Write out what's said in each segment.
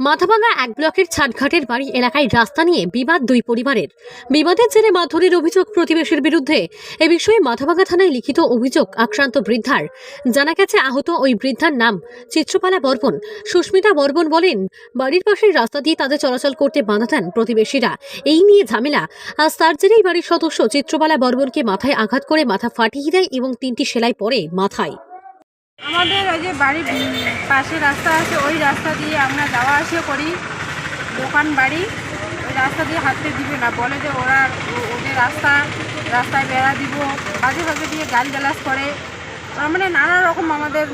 মাথাভাঙা এক ব্লকের ছাটঘাটের বাড়ি এলাকায় রাস্তা নিয়ে বিবাদ দুই পরিবারের। বিবাদের জেরে মাথুরির অভিযোগ প্রতিবেশীর বিরুদ্ধে। এ বিষয়ে মাথাভাঙা থানায় লিখিত অভিযোগ আক্রান্ত বৃদ্ধার। জানা গেছে আহত ওই বৃদ্ধার নাম চিত্রপালা বর্মন। সুস্মিতা বর্মন বলেন, বাড়ির পাশের রাস্তা দিয়ে তাদের চলাচল করতে বাধা দেন প্রতিবেশীরা। এই নিয়ে ঝামেলা। আজ তার জেরেই বাড়ির সদস্য চিত্রপালা বর্মনকে মাথায় আঘাত করে মাথা ফাটিয়ে দেয় এবং তিনটি সেলাই পরে মাথায়। আমাদের ওই যে বাড়ির পাশে রাস্তা আছে ওই রাস্তা দিয়ে আমরা যাওয়া আসা করি। দোকান বাড়ি ওই রাস্তা দিয়ে হাঁটতে দিবে না বলে যে ওরা ওদের রাস্তা রাস্তায় বেড়া দিব। বাজে বাজে দিয়ে গাড়ি গালাস করে। ওরা মানে নানা রকম আমাদের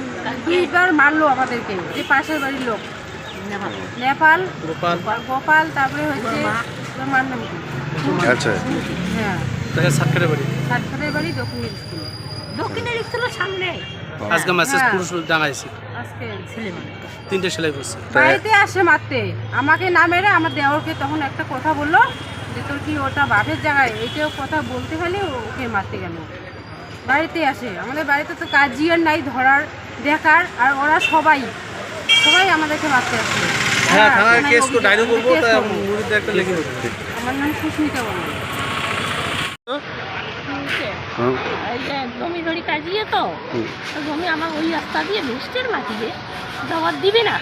দুইবার মারলো আমাদেরকে যে পাশের বাড়ির লোক। নেপাল গোপাল। তারপরে হচ্ছে? আচ্ছা। হ্যাঁ। সাতক্ষীরা বাড়ি। সাতক্ষীরের বাড়ি দক্ষিণের স্কুলে দক্ষিণের স্কুলের সামনে। আজকে মেসেজ হ্যাঁ। পুরুষ ডাঙাইছি আজকে ছেলে মানে তিনটে সেলাই করছে। বাড়িতে আসে মারতে আমাকে না মেরে আমার দেওরকে তখন একটা কথা বলল যে তোর কি ওটা বাপের জায়গায়? এইটাও কথা বলতে গেলে ওকে মারতে গেল। বাড়িতে আসে। আমাদের বাড়িতে তো কাজিয়ার নাই ধরার দেখার আর ওরা সবাই সবাই আমাদেরকে মারতে আসে। হ্যাঁ দেবো আমার নাম সুস্মিতা হ্যাঁ যে জমি ধরি কাজিয়ে তো জমি আমার ওই রাস্তা দিয়ে মিষ্টির মাটিয়ে জবাব দিবে না।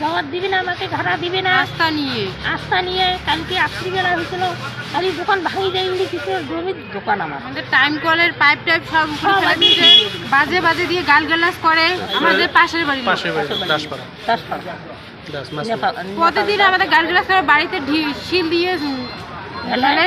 জবাব দিবে না আমাকে ভাড়া দিবে না। রাস্তা নিয়ে। আস্থা নিয়ে কালকে রাত্রিবেলা হয়েছিল খালি দোকান ভাঙি যায় উনি কিছু জমির দোকান আমার। আমাদের টাইম কলের পাইপ টাইপ সব বাজে। বাজে দিয়ে গাল গালাস করে আমাদের পাশের লোক। পাশের বাড়ি দাসপাড়া। দাসপাড়া। প্রতিদিন আমাদের গাল গালাস করে বাড়িতে ঢি- শিল দিয়ে ঢালে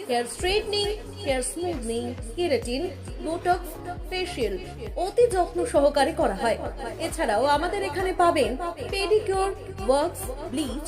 hair straightening hair smoothing keratin Botox facial অতি যত্ন সহকারে করা হয়। এছাড়াও আমাদের এখানে পাবেন pedicure works bleach